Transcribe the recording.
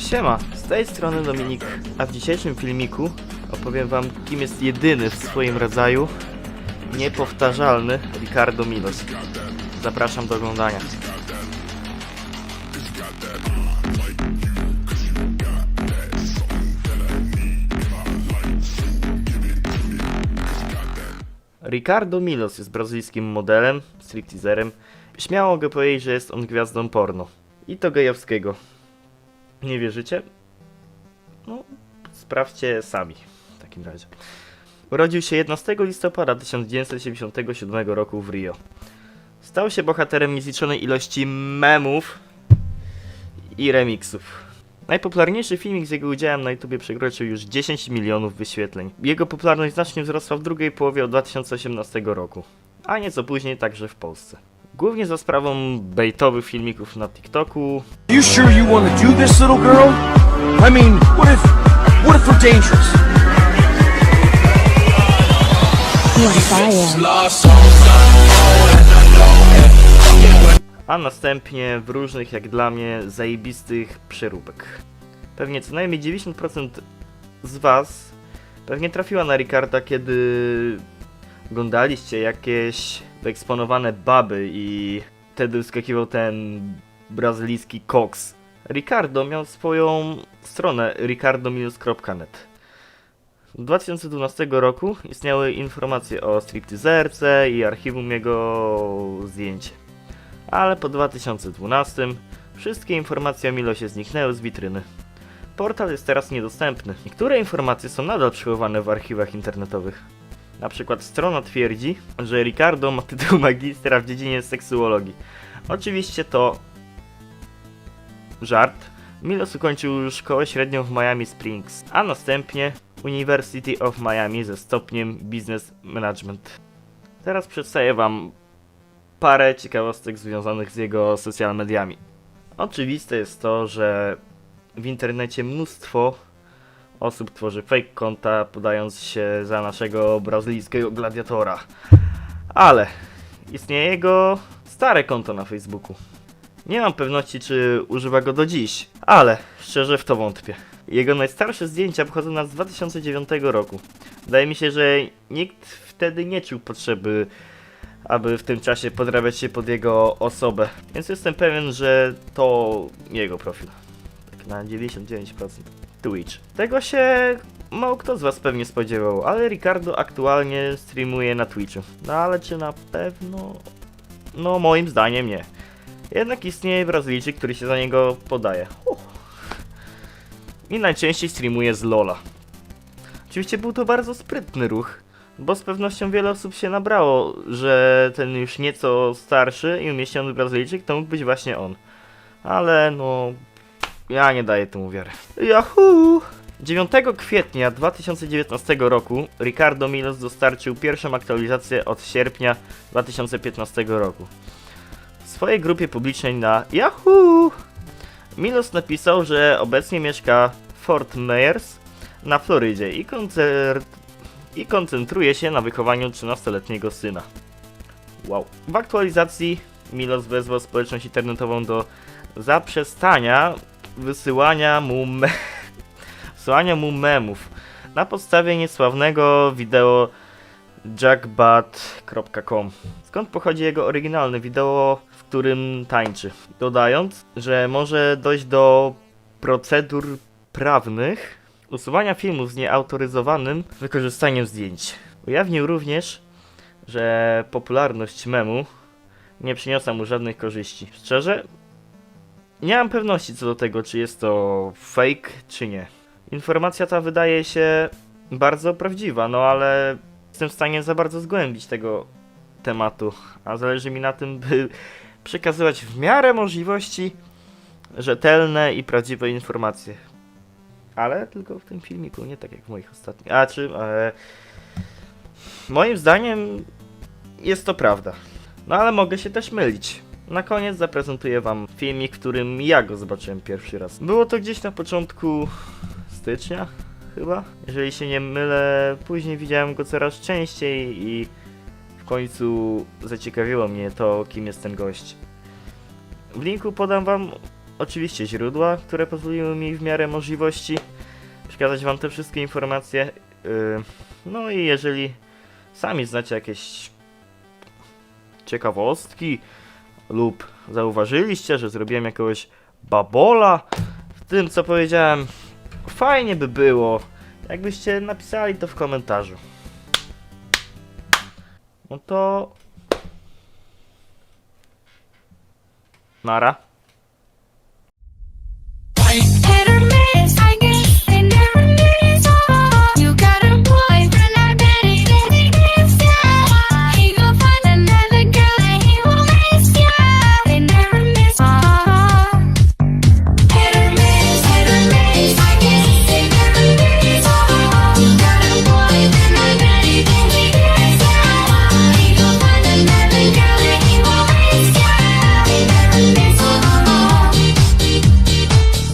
Siema, z tej strony Dominik, a w dzisiejszym filmiku opowiem wam kim jest jedyny w swoim rodzaju niepowtarzalny Ricardo Milos. Zapraszam do oglądania. Ricardo Milos jest brazylijskim modelem, stripteaserem. Śmiało mogę powiedzieć, że jest on gwiazdą porno. I to gejowskiego. Nie wierzycie? No, sprawdźcie sami w takim razie. Urodził się 11 listopada 1977 roku w Rio. Stał się bohaterem niezliczonej ilości memów i remixów. Najpopularniejszy filmik z jego udziałem na YouTubie przekroczył już 10 milionów wyświetleń. Jego popularność znacznie wzrosła w drugiej połowie od 2018 roku, a nieco później także w Polsce. Głównie za sprawą bejtowych filmików na TikToku, You sure you want to do this, little girl? I mean, what if, what if we're dangerous? A następnie w różnych, jak dla mnie, zajebistych przeróbek. Pewnie co najmniej 90% z Was pewnie trafiła na Ricarda, kiedy oglądaliście jakieś wyeksponowane baby i wtedy wskakiwał ten brazylijski koks. Ricardo miał swoją stronę ricardominus.net. W 2012 roku istniały informacje o stripteaserce i archiwum jego zdjęć ale po 2012 wszystkie informacje o Milosie zniknęły z witryny. Portal jest teraz niedostępny. Niektóre informacje są nadal przechowywane w archiwach internetowych. Na przykład strona twierdzi, że Ricardo ma tytuł magistra w dziedzinie seksuologii. Oczywiście to żart. Milos ukończył szkołę średnią w Miami Springs, a następnie University of Miami ze stopniem Business Management. Teraz przedstawię wam parę ciekawostek związanych z jego social mediami. Oczywiste jest to, że w internecie mnóstwo osób tworzy fake konta, podając się za naszego brazylijskiego gladiatora. Ale istnieje jego stare konto na Facebooku. Nie mam pewności, czy używa go do dziś, ale szczerze w to wątpię. Jego najstarsze zdjęcia pochodzą nas z 2009 roku. Wydaje mi się, że nikt wtedy nie czuł potrzeby aby w tym czasie podrabiać się pod jego osobę. Więc jestem pewien, że to jego profil. Tak na 99%. Twitch. Tego się mało kto z was pewnie spodziewał, ale Ricardo aktualnie streamuje na Twitchu. No ale czy na pewno? No moim zdaniem nie. Jednak istnieje Brazylijczyk, który się za niego podaje. I najczęściej streamuje z Lola. Oczywiście był to bardzo sprytny ruch, bo z pewnością wiele osób się nabrało, że ten już nieco starszy i umieśniony Brazylijczyk to mógł być właśnie on. Ale no, ja nie daję temu wiary. Yahoo! 9 kwietnia 2019 roku Ricardo Milos dostarczył pierwszą aktualizację od sierpnia 2015 roku. W swojej grupie publicznej na Yahoo! Milos napisał, że obecnie mieszka w Fort Myers na Florydzie i koncert i koncentruje się na wychowaniu 13-letniego syna. Wow. W aktualizacji Milos wezwał społeczność internetową do zaprzestania wysyłania mu, me wysyłania mu memów na podstawie niesławnego wideo jackbat.com skąd pochodzi jego oryginalne wideo, w którym tańczy. Dodając, że może dojść do procedur prawnych usuwania filmu z nieautoryzowanym wykorzystaniem zdjęć. Ujawnił również, że popularność memu nie przyniosła mu żadnych korzyści. Szczerze, nie mam pewności co do tego, czy jest to fake, czy nie. Informacja ta wydaje się bardzo prawdziwa, no ale jestem w stanie za bardzo zgłębić tego tematu, a zależy mi na tym, by przekazywać w miarę możliwości rzetelne i prawdziwe informacje. Ale tylko w tym filmiku, nie tak jak w moich ostatnich. A czy. E, moim zdaniem jest to prawda. No ale mogę się też mylić. Na koniec zaprezentuję wam filmik, którym ja go zobaczyłem pierwszy raz. Było to gdzieś na początku stycznia, chyba. Jeżeli się nie mylę, później widziałem go coraz częściej i w końcu zaciekawiło mnie to, kim jest ten gość. W linku podam wam oczywiście źródła, które pozwoliły mi w miarę możliwości przekazać wam te wszystkie informacje. Yy, no i jeżeli sami znacie jakieś ciekawostki lub zauważyliście, że zrobiłem jakiegoś babola w tym, co powiedziałem, fajnie by było, jakbyście napisali to w komentarzu. No to... Nara.